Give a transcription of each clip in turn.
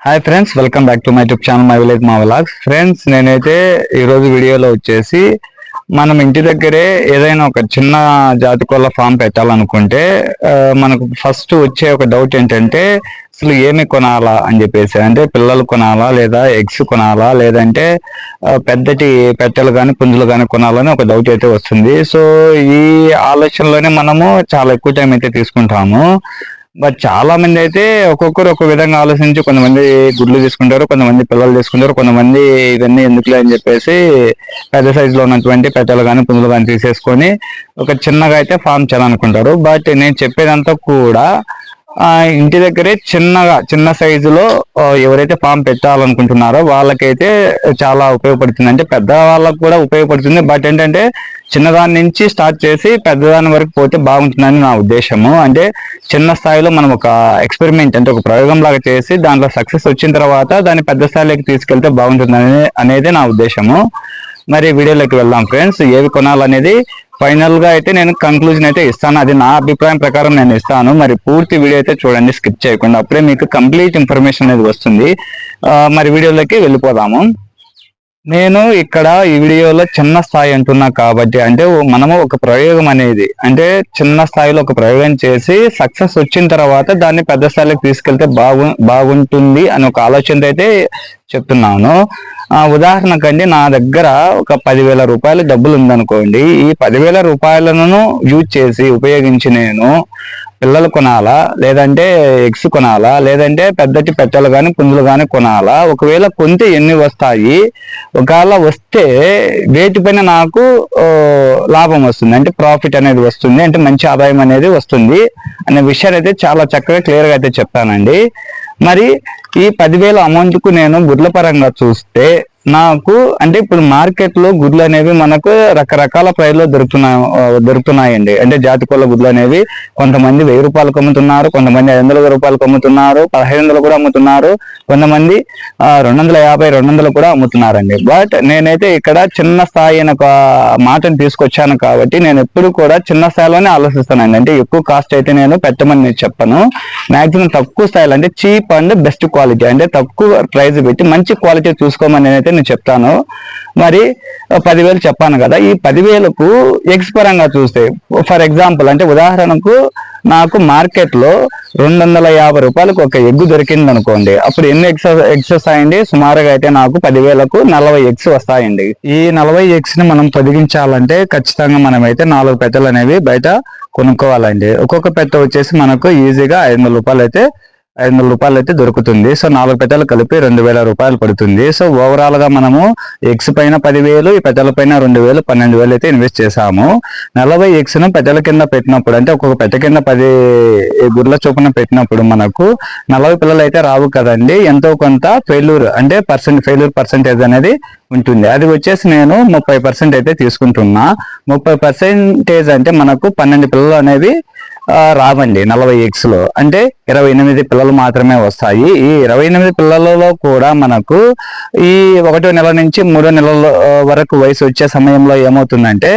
Hi friends welcome back to my YouTube channel my village మా vlogs friends నేనైతే ఈరోజు వీడియోలో వచ్చేసి మనం ఇంటి దగ్గరే ఏదైనా ఒక చిన్న జాతి కోళ్ళ ఫామ్ పెట్టాలనుకుంటే మనకు ఫస్ట్ వచ్చే ఒక డౌట్ ఏంటంటే అసలు ఏమి కొనాలా అని చెప్పేసి. అంటే పిల్లలు కొనాలా లేదా ఎగ్స్ కొనాలా లేదంటే పెద్దటి పెట్టెలు కానీ పుంజులు కానీ కొనాలని ఒక డౌట్ అయితే వస్తుంది. సో ఈ ఆలోచనలోనే మనము చాలా ఎక్కువ టైం అయితే తీసుకుంటాము. బట్ చాలా మంది అయితే ఒక్కొక్కరు ఒక విధంగా ఆలోచించి కొంతమంది గుడ్లు తీసుకుంటారు కొంతమంది పిల్లలు తీసుకుంటారు కొంతమంది ఇవన్నీ ఎందుకులే అని చెప్పేసి పెద్ద సైజు లో ఉన్నటువంటి పెట్టెలు కానీ పుంజులు కానీ తీసేసుకొని ఒక చిన్నగా అయితే ఫామ్ చేయాలనుకుంటారు. బట్ నేను చెప్పేదంతా కూడా ఇంటి దగ్గరే చిన్నగా చిన్న సైజులో ఎవరైతే ఫామ్ పెట్టాలనుకుంటున్నారో వాళ్ళకైతే చాలా ఉపయోగపడుతుంది. అంటే పెద్ద వాళ్ళకు కూడా ఉపయోగపడుతుంది. బట్ ఏంటంటే చిన్నదాని నుంచి స్టార్ట్ చేసి పెద్దదాని వరకు పోతే బాగుంటుందని నా ఉద్దేశము. అంటే చిన్న స్థాయిలో మనం ఒక ఎక్స్పెరిమెంట్ అంటే ఒక ప్రయోగం లాగా చేసి దాంట్లో సక్సెస్ వచ్చిన తర్వాత దాన్ని పెద్ద స్థాయిలోకి తీసుకెళ్తే బాగుంటుందని అనేది నా ఉద్దేశము. మరి వీడియోలోకి వెళ్దాం ఫ్రెండ్స్. ఏవి కొనాలనేది ఫైనల్గా అయితే నేను కంక్లూజన్ అయితే ఇస్తాను. అది నా అభిప్రాయం ప్రకారం నేను ఇస్తాను. మరి పూర్తి వీడియో అయితే చూడండి స్కిప్ చేయకుండా. అప్పుడే మీకు కంప్లీట్ ఇన్ఫర్మేషన్ అనేది వస్తుంది. మరి వీడియోలోకి వెళ్ళిపోదాము. నేను ఇక్కడ ఈ వీడియోలో చిన్న స్థాయి అంటున్నా కాబట్టి అంటే మనము ఒక ప్రయోగం అనేది అంటే చిన్న స్థాయిలో ఒక ప్రయోగం చేసి సక్సెస్ వచ్చిన తర్వాత దాన్ని పెద్ద స్థాయిలోకి తీసుకెళ్తే బాగు బాగుంటుంది అని ఒక ఆలోచనతో అయితే చెప్తున్నాను. ఆ ఉదాహరణకండి నా దగ్గర ఒక పదివేల రూపాయలు డబ్బులు ఉందనుకోండి. ఈ పదివేల రూపాయలను యూజ్ చేసి ఉపయోగించి నేను పిల్లలు కొనాలా? లేదంటే ఎగ్స్ కొనాలా? లేదంటే పెద్దటి పెట్టలు కానీ పుంజులు కానీ కొనాలా? ఒకవేళ కొంటే ఎన్ని వస్తాయి? ఒకవేళ వస్తే వేటిపైన నాకు లాభం వస్తుంది. అంటే ప్రాఫిట్ అనేది వస్తుంది. అంటే మంచి ఆదాయం అనేది వస్తుంది. అనే విషయాన్ని అయితే చాలా చక్కగా క్లియర్గా అయితే చెప్తానండి మరి ఈ పదివేల అమౌంట్కు నేను గుడ్ల పరంగా చూస్తే నాకు అంటే ఇప్పుడు మార్కెట్లో గుడ్లు అనేవి మనకు రకరకాల ప్రైస్లో దొరుకుతున్నా దొరుకుతున్నాయండి. అంటే జాతి కోళ్ళ గుడ్లు అనేవి కొంతమంది వెయ్యి రూపాయలకు అమ్ముతున్నారు కొంతమంది ఐదు వందల రూపాయలకు అమ్ముతున్నారు పదహైదు వందలు కూడా అమ్ముతున్నారు కొంతమంది రెండు వందల యాభై రెండు వందలు కూడా అమ్ముతున్నారండి. బట్ నేనైతే ఇక్కడ చిన్న స్థాయి అనే ఒక మాటను తీసుకొచ్చాను కాబట్టి నేను ఎప్పుడు కూడా చిన్న స్థాయిలోనే ఆలోచిస్తానండి. అంటే ఎక్కువ కాస్ట్ అయితే నేను పెట్టమని నేను చెప్పను. మాక్సిమం తక్కువ స్థాయిలో అంటే చీప్ అండ్ బెస్ట్ క్వాలిటీ అంటే తక్కువ ప్రైస్ పెట్టి మంచి క్వాలిటీ చూసుకోమని నేనైతే నేను చెప్తాను. మరి పదివేలు చెప్పాను కదా ఈ పదివేలకు ఎగ్స్ పరంగా చూస్తే ఫర్ ఎగ్జాంపుల్ అంటే ఉదాహరణకు నాకు మార్కెట్లో రెండు వందల యాభై రూపాయలకు ఒక ఎగ్గు దొరికింది అనుకోండి అప్పుడు ఎన్ని ఎగ్స్ ఎగ్స్ వస్తాయండి? సుమారుగా అయితే నాకు పదివేలకు నలభై ఎగ్స్ వస్తాయండి. ఈ నలభై ఎగ్స్ని మనం పొదిగించాలంటే ఖచ్చితంగా మనం అయితే నాలుగు పెద్దలు అనేవి బయట కొనుక్కోవాలండి. ఒక్కొక్క పెద్ద వచ్చేసి మనకు ఈజీగా ఐదు వందల రూపాయలు అయితే ఐదు వందల రూపాయలు అయితే దొరుకుతుంది. సో నాలుగు పెట్టెలు కలిపి రెండు వేల రూపాయలు పడుతుంది. సో ఓవరాల్గా మనము ఎగ్స్ పైన పదివేలు ఈ పెట్టెల పైన రెండు వేలు పన్నెండు వేలు అయితే ఇన్వెస్ట్ చేసాము నలభై ఎగ్స్ను పెట్టెల కింద పెట్టినప్పుడు అంటే ఒక్కొక్క పెట్టె కింద పది గుర్ల చొప్పున పెట్టినప్పుడు మనకు నలభై పిల్లలు అయితే రావు కదండి. ఎంతో కొంత ఫెయిల్యూర్ అంటే పర్సెంట్ ఫెయిల్యూర్ పర్సెంటేజ్ అనేది ఉంటుంది. అది వచ్చేసి నేను ముప్పై పర్సెంట్ అయితే తీసుకుంటున్నా. ముప్పై పర్సెంటేజ్ అంటే మనకు పన్నెండు పిల్లలు అనేవి రావండి నలభై ఎక్స్లో అంటే ఇరవై ఎనిమిది పిల్లలు మాత్రమే వస్తాయి. ఈ ఇరవై ఎనిమిది పిల్లలలో కూడా మనకు ఈ ఒకటో నెల నుంచి మూడో నెలల వరకు వయసు వచ్చే సమయంలో ఏమవుతుందంటే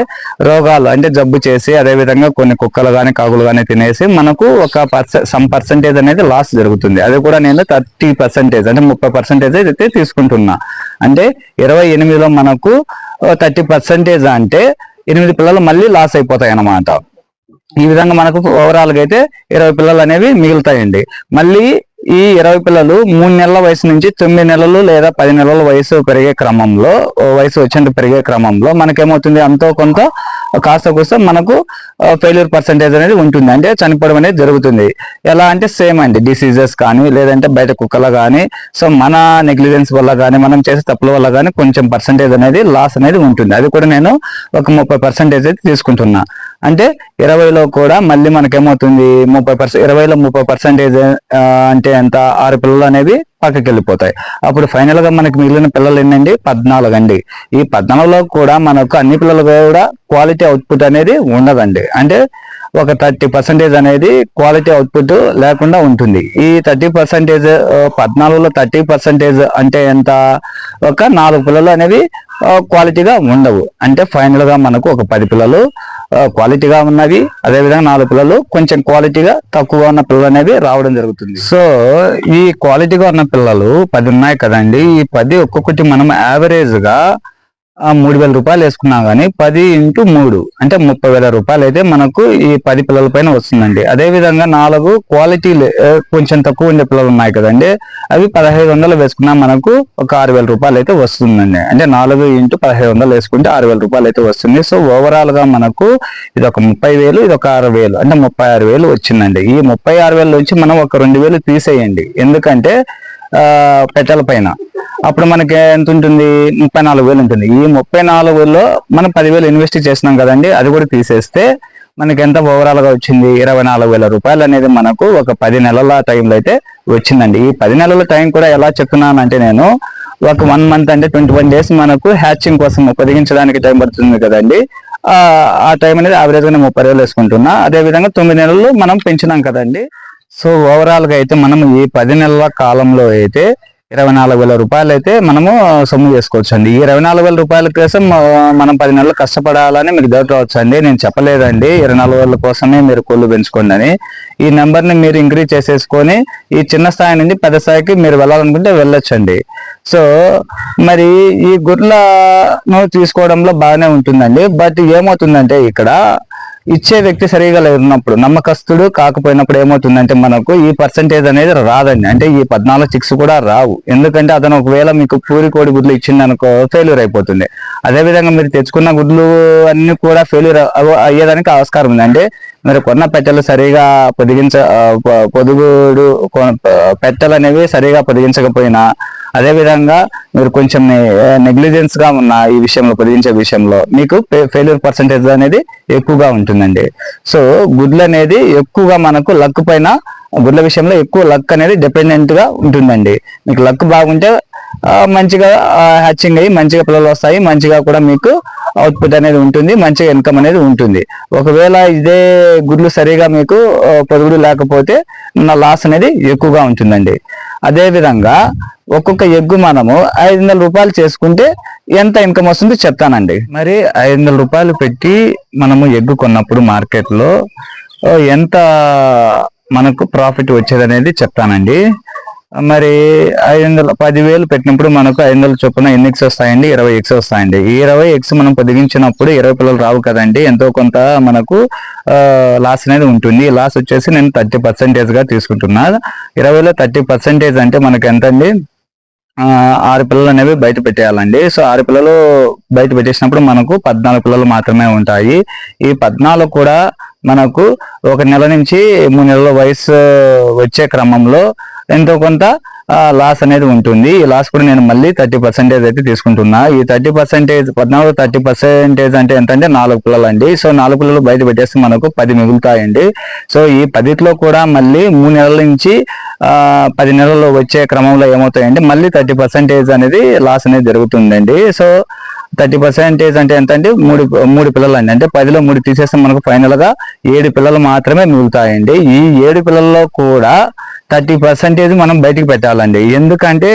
రోగాలు అంటే జబ్బు చేసి అదే విధంగా కొన్ని కుక్కలు కానీ కాకులు కానీ తినేసి మనకు ఒక పర్సె సమ్ పర్సంటేజ్ అనేది లాస్ జరుగుతుంది. అది కూడా నేను థర్టీ పర్సెంటేజ్ అంటే ముప్పై పర్సెంటేజ్ అయితే తీసుకుంటున్నా. అంటే ఇరవై ఎనిమిదిలో మనకు థర్టీ పర్సెంటేజ్ అంటే ఎనిమిది పిల్లలు మళ్ళీ లాస్ అయిపోతాయి అన్నమాట ఈ విధంగా మనకు ఓవరాల్గా అయితే ఇరవై పిల్లలు అనేవి మిగులుతాయండి. మళ్ళీ ఈ ఇరవై పిల్లలు మూడు నెలల వయసు నుంచి తొమ్మిది నెలలు లేదా పది నెలల వయసు పెరిగే క్రమంలో వయసు వచ్చినట్టు పెరిగే క్రమంలో మనకేమవుతుంది? అంతో కొంత కాస్త కూస్త మనకు ఫెయిల్యూర్ పర్సంటేజ్ అనేది ఉంటుంది. అంటే చనిపోవడం అనేది జరుగుతుంది. ఎలా అంటే సేమ్ అండి. డిసీజెస్ కానీ లేదంటే బయట కుక్కల కానీ సో మన నెగ్లిజెన్స్ వల్ల కానీ మనం చేసే తప్పుల వల్ల కానీ కొంచెం పర్సంటేజ్ అనేది లాస్ అనేది ఉంటుంది. అది కూడా నేను ఒక ముప్పై పర్సెంటేజ్ అయితే తీసుకుంటున్నా. అంటే ఇరవైలో కూడా మళ్ళీ మనకేమవుతుంది? ముప్పై పర్సెంట్ ఇరవైలో ముప్పై పర్సెంటేజ్ అంటే ఎంత? ఆరు పిల్లలు అనేవి పక్కకి వెళ్ళిపోతాయి అప్పుడు ఫైనల్గా మనకి మిగిలిన పిల్లలు ఎన్నండి? పద్నాలుగు అండి ఈ పద్నాలుగులో కూడా మనకు అన్ని పిల్లలు కూడా క్వాలిటీ అవుట్పుట్ అనేది ఉండదండి. అంటే ఒక థర్టీ పర్సెంటేజ్ అనేది క్వాలిటీ అవుట్పుట్ లేకుండా ఉంటుంది. ఈ థర్టీ పర్సెంటేజ్ పద్నాలుగులో థర్టీ పర్సెంటేజ్ అంటే ఎంత? ఒక నాలుగు పిల్లలు అనేవి క్వాలిటీగా ఉండవు. అంటే ఫైనల్గా మనకు ఒక పది పిల్లలు క్వాలిటీగా ఉన్నవి అదేవిధంగా నాలుగు పిల్లలు కొంచెం క్వాలిటీగా తక్కువగా ఉన్న పిల్లలు అనేవి రావడం జరుగుతుంది. సో ఈ క్వాలిటీగా ఉన్న పిల్లలు పది ఉన్నాయి కదండి. ఈ పది ఒక్కొక్కటి మనం యావరేజ్గా మూడు వేల రూపాయలు వేసుకున్నా గానీ పది ఇంటూ మూడు అంటే ముప్పై వేల రూపాయలు అయితే మనకు ఈ పది పిల్లల పైన వస్తుందండి. అదే విధంగా నాలుగు క్వాలిటీ కొంచెం తక్కువ ఉండే పిల్లలు ఉన్నాయి కదండి. అవి పదహైదు వందలు వేసుకున్నా మనకు ఒక ఆరు వేల రూపాయలు అయితే వస్తుందండి. అంటే నాలుగు ఇంటూ పదహైదు వందలు వేసుకుంటే ఆరు వేల రూపాయలు అయితే వస్తుంది. సో ఓవరాల్గా మనకు ఇది ఒక ముప్పై వేలు ఇది ఒక ఆరు వేలు అంటే ముప్పై ఆరు వేలు వచ్చిందండి. ఈ ముప్పై ఆరు వేల నుంచి మనం ఒక రెండు వేలు తీసేయండి. ఎందుకంటే పెట్టెల పైన. అప్పుడు మనకి ఎంత ఉంటుంది ముప్పై నాలుగు వేలు ఉంటుంది. ఈ ముప్పై నాలుగు వేలలో మనం పదివేలు ఇన్వెస్ట్ చేసినాం కదండి అది కూడా తీసేస్తే మనకి ఎంత ఓవరాల్గా వచ్చింది? ఇరవై నాలుగు వేల రూపాయలు అనేది మనకు ఒక పది నెలల టైంలో అయితే వచ్చిందండి. ఈ పది నెలల టైం కూడా ఎలా చెప్తున్నానంటే నేను ఒక వన్ మంత్ అంటే ట్వంటీ వన్ డేస్ మనకు హ్యాచింగ్ కోసం పొదిగించడానికి టైం పడుతుంది కదండి. ఆ టైం అనేది యావరేజ్గా ముప్పై వేలు వేసుకుంటున్నా. అదే విధంగా తొమ్మిది నెలలు మనం పెంచినాం కదండి. సో ఓవరాల్గా అయితే మనం ఈ పది నెలల కాలంలో అయితే ఇరవై నాలుగు వేల రూపాయలు అయితే మనము సొమ్ము చేసుకోవచ్చు అండి ఈ ఇరవై నాలుగు వేల రూపాయల కోసం మనం పది నెలలు కష్టపడాలని మీకు డౌట్ రావచ్చు అండి నేను చెప్పలేదండి. ఇరవై నాలుగు వేల కోసమే మీరు కోళ్ళు పెంచుకోండి అని. ఈ నెంబర్ని మీరు ఇంక్రీజ్ చేసేసుకొని ఈ చిన్న స్థాయి నుండి పెద్ద స్థాయికి మీరు వెళ్ళాలనుకుంటే వెళ్ళొచ్చండి. సో మరి ఈ గుడ్లను తీసుకోవడంలో బాగానే ఉంటుందండి. బట్ ఏమవుతుందంటే ఇక్కడ ఇచ్చే వ్యక్తి సరిగా లేనప్పుడు నమ్మకస్తుడు కాకపోయినప్పుడు ఏమవుతుందంటే మనకు ఈ పర్సంటేజ్ అనేది రాదండి. అంటే ఈ పద్నాలుగు చిక్స్ కూడా రావు. ఎందుకంటే అతను ఒకవేళ మీకు పూరి కోడి గుడ్లు ఇచ్చింది అనుకో ఫెయిల్యూర్ అయిపోతుంది. అదేవిధంగా మీరు తెచ్చుకున్న గుడ్లు అన్ని కూడా ఫెయిల్యూర్ అయ్యేదానికి ఆస్కారం ఉంది. అంటే మీరు కొన్న పెట్టెలు సరిగా పొదిగించ పొదుగుడు పెట్టెలు అనేవి సరిగా పొదిగించకపోయినా అదే విధంగా మీరు కొంచెం నెగ్లిజెన్స్గా ఉన్న ఈ విషయంలో పొదిగించే విషయంలో మీకు ఫెయిల్యూర్ పర్సంటేజ్ అనేది ఎక్కువగా ఉంటుందండి. సో గుడ్లు అనేది ఎక్కువగా మనకు లక్ పైన గుడ్ల విషయంలో ఎక్కువ లక్ అనేది డిపెండెంట్గా ఉంటుందండి. మీకు లక్ బాగుంటే మంచిగా హ్యాచింగ్ అయ్యి మంచిగా పిల్లలు వస్తాయి మంచిగా కూడా మీకు అవుట్పుట్ అనేది ఉంటుంది మంచిగా ఇన్కమ్ అనేది ఉంటుంది. ఒకవేళ ఇదే గుడ్లు సరిగా మీకు పొదుగుడు లేకపోతే నా లాస్ అనేది ఎక్కువగా ఉంటుందండి. అదేవిధంగా ఒక్కొక్క ఎగ్గు మనము ఐదు వందల రూపాయలు చేసుకుంటే ఎంత ఇన్కమ్ వస్తుందో చెప్తానండి. మరి ఐదు వందల రూపాయలు పెట్టి మనము ఎగ్గు కొన్నప్పుడు మార్కెట్లో ఎంత మనకు ప్రాఫిట్ వచ్చేది అనేది చెప్తానండి. మరి ఐదు వందల పదివేలు పెట్టినప్పుడు మనకు ఐదు వందల చొప్పున ఎన్ని ఎక్స్ వస్తాయండి ఇరవై ఎక్స్ వస్తాయండి. ఈ ఇరవై ఎక్స్ మనం పొదిగించినప్పుడు ఇరవై పిల్లలు రావు కదండి ఎంతో కొంత మనకు లాస్ అనేది ఉంటుంది. లాస్ వచ్చేసి నేను థర్టీ పర్సెంటేజ్గా తీసుకుంటున్నాను తీసుకుంటున్నా. ఇరవైలో థర్టీ పర్సెంటేజ్ అంటే మనకు ఎంత అండి ఆరు పిల్లలు అనేవి బయట పెట్టేయాలండి. సో ఆరు పిల్లలు బయట పెట్టేసినప్పుడు మనకు పద్నాలుగు పిల్లలు మాత్రమే ఉంటాయి. ఈ పద్నాలుగు కూడా మనకు ఒక నెల నుంచి మూడు నెలల వయసు వచ్చే క్రమంలో ఎంతో కొంత లాస్ అనేది ఉంటుంది. ఈ లాస్ కూడా నేను మళ్ళీ థర్టీ పర్సెంటేజ్ అయితే తీసుకుంటున్నా. ఈ థర్టీ పర్సెంటేజ్ పద్నాలుగు థర్టీ పర్సెంటేజ్ అంటే ఎంతంటే నాలుగు పిల్లలు అండి సో నాలుగు పిల్లలు బయట పెట్టేస్తే మనకు పది మిగులుతాయండి. సో ఈ పదిట్లో కూడా మళ్ళీ మూడు నెలల నుంచి పది నెలల్లో వచ్చే క్రమంలో ఏమవుతాయండి మళ్ళీ థర్టీ పర్సెంటేజ్ అనేది లాస్ అనేది జరుగుతుందండి. సో థర్టీ పర్సెంటేజ్ అంటే ఎంత అంటే మూడు మూడు పిల్లలు అండి అంటే పదిలో మూడు తీసేస్తే మనకు ఫైనల్గా ఏడు పిల్లలు మాత్రమే మిగులుతాయండి. ఈ ఏడు పిల్లల్లో కూడా థర్టీ పర్సెంటేజ్ మనం బయటికి పెట్టాలండి. ఎందుకంటే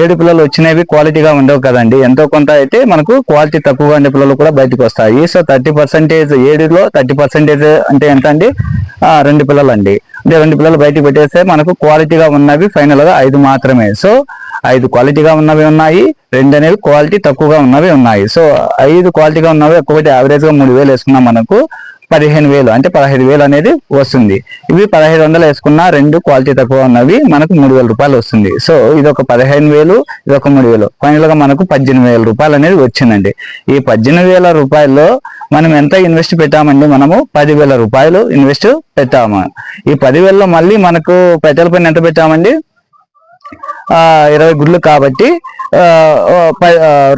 ఏడు పిల్లలు వచ్చినవి క్వాలిటీగా ఉండవు కదండి. ఎంతో కొంత అయితే మనకు క్వాలిటీ తక్కువగా ఉండే పిల్లలు కూడా బయటకు వస్తాయి. సో థర్టీ పర్సెంటేజ్ ఏడులో థర్టీ పర్సెంటేజ్ అంటే ఎంత అండి? రెండు పిల్లలు అండి అంటే రెండు పిల్లలు బయటికి పెట్టేస్తే మనకు క్వాలిటీగా ఉన్నవి ఫైనల్గా ఐదు మాత్రమే. సో ఐదు క్వాలిటీగా ఉన్నవి ఉన్నాయి. రెండు అనేవి క్వాలిటీ తక్కువగా ఉన్నవి ఉన్నాయి. సో ఐదు క్వాలిటీగా ఉన్నవి ఒక్కొక్కటి యావరేజ్గా మూడు వేలు వేసుకున్నాం మనకు. పదిహేను వేలు. అంటే పదహైదు వేలు అనేది వస్తుంది. ఇవి పదహైదు వందలు వేసుకున్న రెండు క్వాలిటీ తక్కువ ఉన్నవి మనకు మూడు వేల రూపాయలు వస్తుంది. సో ఇది ఒక పదిహేను వేలు ఇది ఒక మూడు వేలు. ఫైనల్గా మనకు పద్దెనిమిది వేల రూపాయలు అనేది వచ్చిందండి. ఈ పద్దెనిమిది వేల రూపాయల్లో మనం ఎంత ఇన్వెస్ట్ పెట్టామండి? మనము పదివేల రూపాయలు ఇన్వెస్ట్ పెట్టాము. ఈ పదివేలలో మళ్ళీ మనకు పెట్టెల పైన ఎంత పెట్టామండి? ఇరవై గుడ్లు కాబట్టి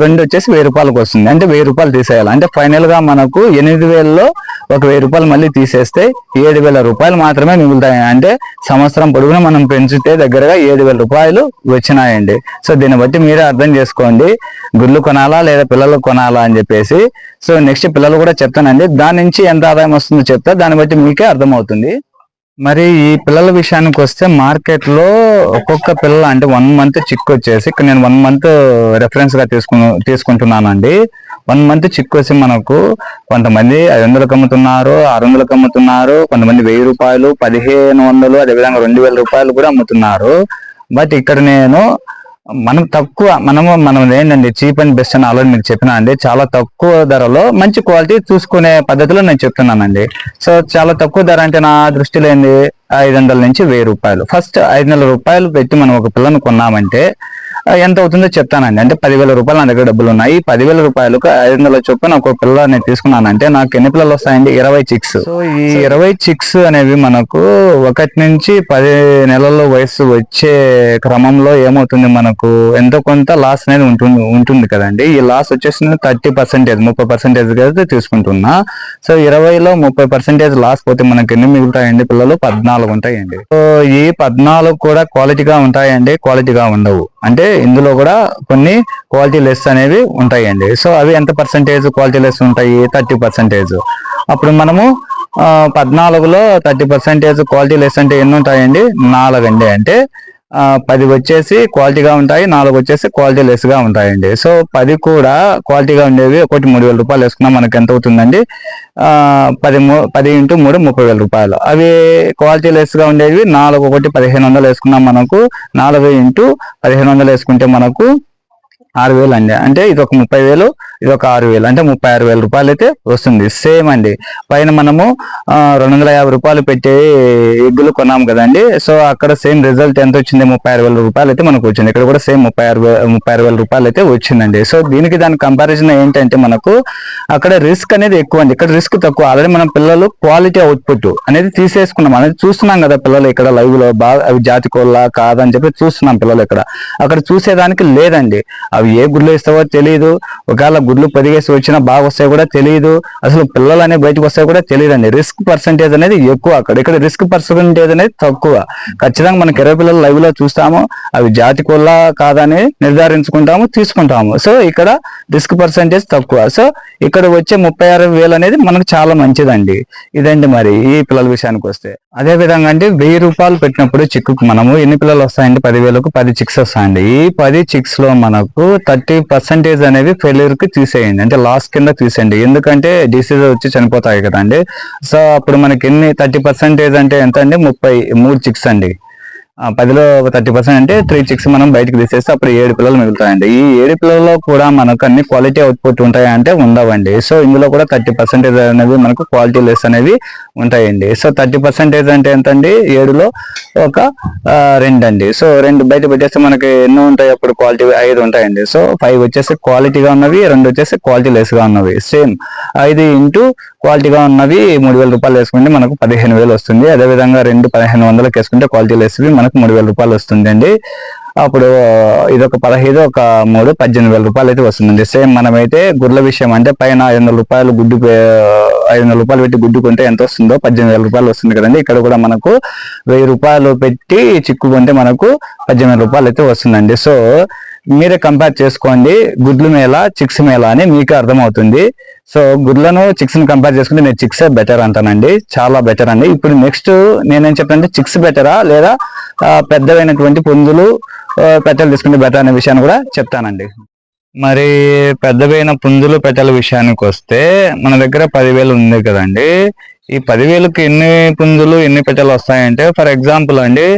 రెండు వచ్చేసి వెయ్యి రూపాయలకు వస్తుంది. అంటే వెయ్యి రూపాయలు తీసేయాలి. అంటే ఫైనల్గా మనకు ఎనిమిది వేలలో ఒక వెయ్యి రూపాయలు మళ్ళీ తీసేస్తే ఏడు వేల రూపాయలు మాత్రమే మిగులుతాయి. అంటే సంవత్సరం పొడుగున మనం పెంచితే దగ్గరగా ఏడు వేల రూపాయలు వచ్చినాయండి. సో దీన్ని బట్టి మీరే అర్థం చేసుకోండి. గుడ్లు కొనాలా లేదా పిల్లలు కొనాలా అని చెప్పేసి. సో నెక్స్ట్ పిల్లలు కూడా చెప్తానండి. దాని నుంచి ఎంత ఆదాయం వస్తుందో చెప్తా. దాన్ని బట్టి మీకే అర్థమవుతుంది. మరి ఈ పిల్లల విషయానికి వస్తే మార్కెట్లో ఒక్కొక్క పిల్లల అంటే వన్ మంత్ చిక్కు వచ్చేసి ఇక్కడ నేను వన్ మంత్ రెఫరెన్స్గా తీసుకు తీసుకుంటున్నానండి. వన్ మంత్ చిక్కు వచ్చి మనకు కొంతమంది ఐదు వందలకు అమ్ముతున్నారు ఆరు వందలకు అమ్ముతున్నారు కొంతమంది వెయ్యి రూపాయలు పదిహేను వందలు అదేవిధంగా రెండు వేల రూపాయలు కూడా అమ్ముతున్నారు. బట్ ఇక్కడ నేను మనం తక్కువ మనము మనం ఏంటండి చీప్ అండ్ బెస్ట్ అని ఆల్రెడీ మీకు చెప్పినా అండి. చాలా తక్కువ ధరలో మంచి క్వాలిటీ చూసుకునే పద్ధతిలో నేను చెప్తున్నానండి. సో చాలా తక్కువ ధర అంటే నా దృష్టిలో ఏంది? ఐదు వందల నుంచి వెయ్యి రూపాయలు. ఫస్ట్ ఐదు వందల రూపాయలు పెట్టి మనం ఒక పిల్లని కొన్నామంటే ఎంత అవుతుందో చెప్తానండి. అంటే పదివేల రూపాయలు నా దగ్గర డబ్బులు ఉన్నాయి. పదివేల రూపాయలకు ఐదు వందల చొప్పున ఒక పిల్ల నేను తీసుకున్నానంటే నాకు ఎన్ని పిల్లలు వస్తాయండి? ఇరవై చిక్స్ సో ఈ ఇరవై చిక్స్ అనేవి మనకు ఒకటి నుంచి పది నెలల వయసు వచ్చే క్రమంలో ఏమవుతుంది మనకు? ఎంతో కొంత లాస్ అనేది ఉంటుంది ఉంటుంది కదండి. ఈ లాస్ వచ్చేసి థర్టీ పర్సెంటేజ్ ముప్పై పర్సెంటేజ్ అయితే తీసుకుంటున్నా. సో ఇరవైలో ముప్పై పర్సెంటేజ్ లాస్ పోతే మనకి ఎన్ని మిగులుతాయండి పిల్లలు? పద్నాలుగు ఉంటాయండి. సో ఈ పద్నాలుగు కూడా క్వాలిటీగా ఉంటాయండి క్వాలిటీగా ఉండవు. అంటే ఇందులో కూడా కొన్ని క్వాలిటీ లెస్ అనేవి ఉంటాయండి. సో అవి ఎంత పర్సెంటేజ్ క్వాలిటీ లెస్ ఉంటాయి? థర్టీ పర్సెంటేజ్ అప్పుడు మనము పద్నాలుగులో థర్టీ పర్సెంటేజ్ క్వాలిటీ లెస్ అంటే ఎన్ని ఉంటాయండి? నాలుగండి. అంటే పది వచ్చేసి క్వాలిటీగా ఉంటాయి నాలుగు వచ్చేసి క్వాలిటీ లెస్గా ఉంటాయండి. సో పది కూడా క్వాలిటీగా ఉండేవి ఒకటి మూడు వేల రూపాయలు వేసుకున్నా మనకి ఎంత అవుతుందండి? పది మూ- పది ఇంటూ మూడు ముప్పై వేల రూపాయలు. అవి క్వాలిటీ లెస్గా ఉండేవి నాలుగు ఒకటి పదిహేను వందలు వేసుకున్నాం మనకు నాలుగు ఇంటూ పదిహేను వందలు వేసుకుంటే మనకు ఆరు వేలు అండి. అంటే ఇది ఒక ముప్పై వేలు ఇది ఒక ఆరు వేలు అంటే ముప్పై ఆరు వేల రూపాయలు అయితే వస్తుంది. సేమ్ అండి. పైన మనము రెండు వందల యాభై రూపాయలు పెట్టే ఎగ్గులు కొన్నాం కదండి. సో అక్కడ సేమ్ రిజల్ట్ ఎంత వచ్చింది ముప్పై ఆరు వేల రూపాయలు అయితే మనకు వచ్చింది. ఇక్కడ కూడా సేమ్ ముప్పై ఆరు ముప్పై ఆరు వేల రూపాయలు అయితే వచ్చిందండి. సో దీనికి దాని కంపారిజన్ ఏంటంటే మనకు అక్కడ రిస్క్ అనేది ఎక్కువ అండి. ఇక్కడ రిస్క్ తక్కువ. ఆల్రెడీ మనం పిల్లలు క్వాలిటీ అవుట్పుట్ అనేది తీసేసుకున్నాం. అనేది చూస్తున్నాం కదా పిల్లలు ఇక్కడ లైవ్లో బాగా అవి జాతి కోళ్ళ కాదని చెప్పి చూస్తున్నాం పిల్లలు ఇక్కడ. అక్కడ చూసేదానికి లేదండి. అవి ఏ గుడ్లు ఇస్తావో తెలియదు ఒకవేళ గుడ్లు పదిగేసి వచ్చినా బాగా వస్తాయి కూడా తెలియదు అసలు పిల్లలు అనేవి బయటకు వస్తాయి కూడా తెలియదండి రిస్క్ పర్సంటేజ్ అనేది ఎక్కువ అక్కడ. ఇక్కడ రిస్క్ పర్సంటేజ్ అనేది తక్కువ. ఖచ్చితంగా మనకి ఇరవై పిల్లలు లైవ్లో చూస్తాము. అవి జాతి కుల్ల కాదని నిర్ధారించుకుంటాము తీసుకుంటాము. సో ఇక్కడ రిస్క్ పర్సంటేజ్ తక్కువ. సో ఇక్కడ వచ్చే ముప్పై ఆరు వేలు అనేది మనకు చాలా మంచిదండి. ఇదండి మరి ఈ పిల్లల విషయానికి వస్తే. అదే విధంగా అంటే వెయ్యి రూపాయలు పెట్టినప్పుడు చిక్కుకు మనము ఎన్ని పిల్లలు వస్తాయండి? పదివేలకు పది చిక్స్ వస్తాయండి. ఈ పది చిక్స్లో మనకు థర్టీ పర్సెంటేజ్ అనేవి ఫెయిల్యూర్కి తీసేయండి. అంటే లాస్ కింద తీసేయండి. ఎందుకంటే డిసీజ్ వచ్చి చనిపోతాయి కదండి. సో అప్పుడు మనకి ఎన్ని థర్టీ పర్సెంటేజ్ అంటే ఎంత అండి ముప్పై మూడు చిక్స్ అండి. పదిలో పదిలో థర్టీ పర్సెంట్ అంటే త్రీ చిక్స్ మనం బయటకు తీసేస్తే అప్పుడు ఏడు పిల్లలు మిగులుతాయండి. ఈ ఏడు పిల్లల్లో కూడా మనకు అన్ని క్వాలిటీ అవుట్పుట్ ఉంటాయి అంటే ఉండవండి. సో ఇందులో కూడా థర్టీ పర్సెంటేజ్ అనేవి మనకు క్వాలిటీ లెస్ అనేవి ఉంటాయండి. సో థర్టీ పర్సెంటేజ్ అంటే ఎంత అండి ఏడులో ఒక రెండు అండి సో రెండు బయట పెట్టేస్తే మనకి ఎన్నో ఉంటాయి అప్పుడు క్వాలిటీ ఐదు ఉంటాయండి. సో ఫైవ్ వచ్చేసి క్వాలిటీగా ఉన్నవి రెండు వచ్చేసి క్వాలిటీ లెస్గా ఉన్నవి. సేమ్ ఐదు ఇంటూ క్వాలిటీగా ఉన్నవి మూడు వేల రూపాయలు వేసుకుంటే మనకు పదిహేను వేలు వస్తుంది. అదే విధంగా రెండు పదిహేను వందలకు వేసుకుంటే క్వాలిటీ లెస్వి మనకు మూడు వేల రూపాయలు వస్తుంది అండి అప్పుడు ఇది ఒక పదహైదు ఒక మూడు పద్దెనిమిది వేల రూపాయలు అయితే వస్తుందండి. సేమ్ మనమైతే గుడ్ల విషయం అంటే పైన ఐదు వందల రూపాయలు గుడ్డు పే- ఐదు వందల రూపాయలు పెట్టి గుడ్డు కొంటే ఎంత వస్తుందో పద్దెనిమిది వేల రూపాయలు వస్తుంది కదండి. ఇక్కడ కూడా మనకు వెయ్యి రూపాయలు పెట్టి చిక్కు కొంటే మనకు పద్దెనిమిది వేల రూపాయలు అయితే వస్తుందండి. సో మీరే కంపేర్ చేసుకోండి. గుడ్లు మేళ చిక్స్ మేళ అని మీకు అర్థమవుతుంది. సో గుడ్లను చిక్స్ని కంపేర్ చేసుకుంటే నేను చిక్స్ బెటర్ అంటానండి. చాలా బెటర్ అండి. ఇప్పుడు నెక్స్ట్ నేనేం చెప్పానంటే చిక్స్ బెటరా లేదా పెద్దవైనటువంటి పొందులు పెట్టెలు తీసుకుంటే బెటర్ అనే విషయాన్ని కూడా చెప్తానండి. మరి పెద్దవైన పుంజులు పెట్టెల విషయానికి వస్తే మన దగ్గర పదివేలు ఉంది కదండి. ఈ పదివేలకు ఎన్ని పుంజులు ఎన్ని పెట్టెలు వస్తాయంటే ఫర్ ఎగ్జాంపుల్ అండి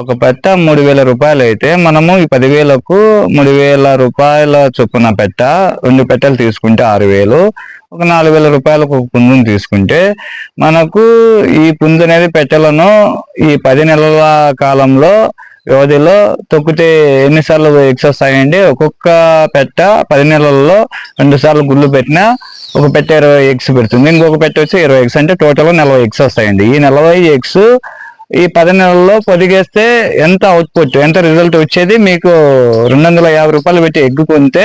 ఒక పెట్ట మూడు వేల రూపాయలు అయితే మనము ఈ పదివేలకు మూడు వేల రూపాయల చొప్పున పెట్ట రెండు పెట్టెలు తీసుకుంటే ఆరు వేలు ఒక నాలుగు వేల రూపాయలకు ఒక పుంజును తీసుకుంటే మనకు ఈ పుంజు అనేది పెట్టెలను ఈ పది నెలల కాలంలో వ్యవధిలో తొక్కితే ఎన్నిసార్లు ఎగ్స్ వస్తాయండి ఒక్కొక్క పెట్ట పది నెలల్లో రెండు సార్లు గుళ్ళు పెట్టినా ఒక పెట్ట ఇరవై ఎగ్స్ పెడుతుంది. ఇంకొక పెట్ట వచ్చి ఇరవై ఎగ్స్. అంటే టోటల్ నలభై ఎగ్స్ వస్తాయండి. ఈ నలభై ఎగ్స్ ఈ పది నెలల్లో పొదిగేస్తే ఎంత అవుట్పుట్ ఎంత రిజల్ట్ వచ్చేది? మీకు రెండు వందల యాభై రూపాయలు పెట్టి ఎగ్గు కొంటే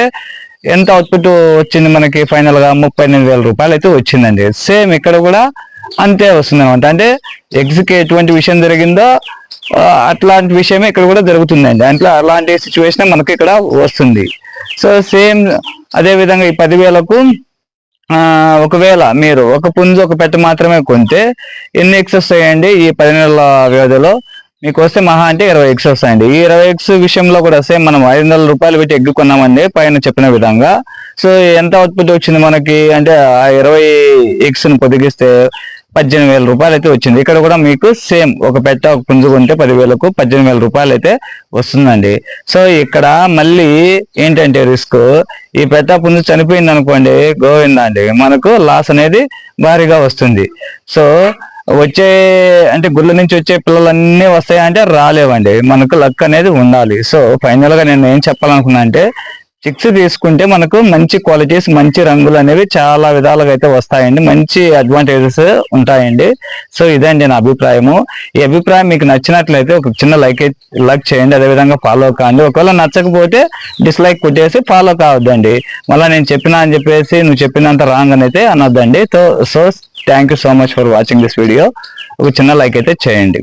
ఎంత అవుట్పుట్ వచ్చింది మనకి? ఫైనల్గా ముప్పై ఎనిమిది వేల రూపాయలు అయితే వచ్చిందండి. సేమ్ ఇక్కడ కూడా అంతే వస్తుంది అనమాట అంటే ఎగ్స్కి ఎటువంటి విషయం జరిగిందో అట్లాంటి విషయమే ఇక్కడ కూడా జరుగుతుందండి. అంటే అలాంటి సిచ్యువేషన్ మనకి ఇక్కడ వస్తుంది. సో సేమ్ అదే విధంగా ఈ పదివేలకు ఒకవేళ మీరు ఒక పుంజు ఒక పెట్ట మాత్రమే కొంటే ఎన్ని ఎక్సెస్ వస్తాయండి ఈ పది నెలల వ్యవధిలో? మీకు వస్తే మహా అంటే ఇరవై ఎక్సెస్ వస్తాయండి. ఈ ఇరవై ఎక్స్ విషయంలో కూడా సేమ్ మనం ఐదు వందల రూపాయలు పెట్టి ఎగ్గు కొన్నామండి పైన చెప్పిన విధంగా. సో ఎంత అవుట్పుట్ వచ్చింది మనకి? అంటే ఆ ఇరవై ఎక్స్ని పొదిగిస్తే పద్దెనిమిది వేల రూపాయలు అయితే వచ్చింది. ఇక్కడ కూడా మీకు సేమ్ ఒక పెట్ట ఒక పుంజు కొంటే పదివేలకు పద్దెనిమిది వేల రూపాయలు అయితే వస్తుందండి. సో ఇక్కడ మళ్ళీ ఏంటంటే రిస్క్ ఈ పెట్ట పుంజు చనిపోయింది అనుకోండి గోవిందా అండి మనకు లాస్ అనేది భారీగా వస్తుంది. సో వచ్చే అంటే గుళ్ళ నుంచి వచ్చే పిల్లలన్నీ వస్తాయంటే రాలేవండి మనకు లక్ అనేది ఉండాలి. సో ఫైనల్గా నేను ఏం చెప్పాలనుకున్నా అంటే చిక్స్ తీసుకుంటే మనకు మంచి క్వాలిటీస్ మంచి రంగులు అనేవి చాలా విధాలుగా అయితే వస్తాయండి. మంచి అడ్వాంటేజెస్ ఉంటాయండి. సో ఇదండి నా అభిప్రాయము. ఈ అభిప్రాయం మీకు నచ్చినట్లయితే ఒక చిన్న లైక్ లైక్ చేయండి. అదేవిధంగా ఫాలో కాండి. ఒకవేళ నచ్చకపోతే డిస్లైక్ కొట్టేసి ఫాలో కావద్దండి. మళ్ళీ నేను చెప్పినా అని చెప్పేసి నువ్వు చెప్పినంత రాంగ్ అని అయితే అనొద్దండి. So so thank you so much for watching this video ఒక చిన్న లైక్ అయితే చేయండి.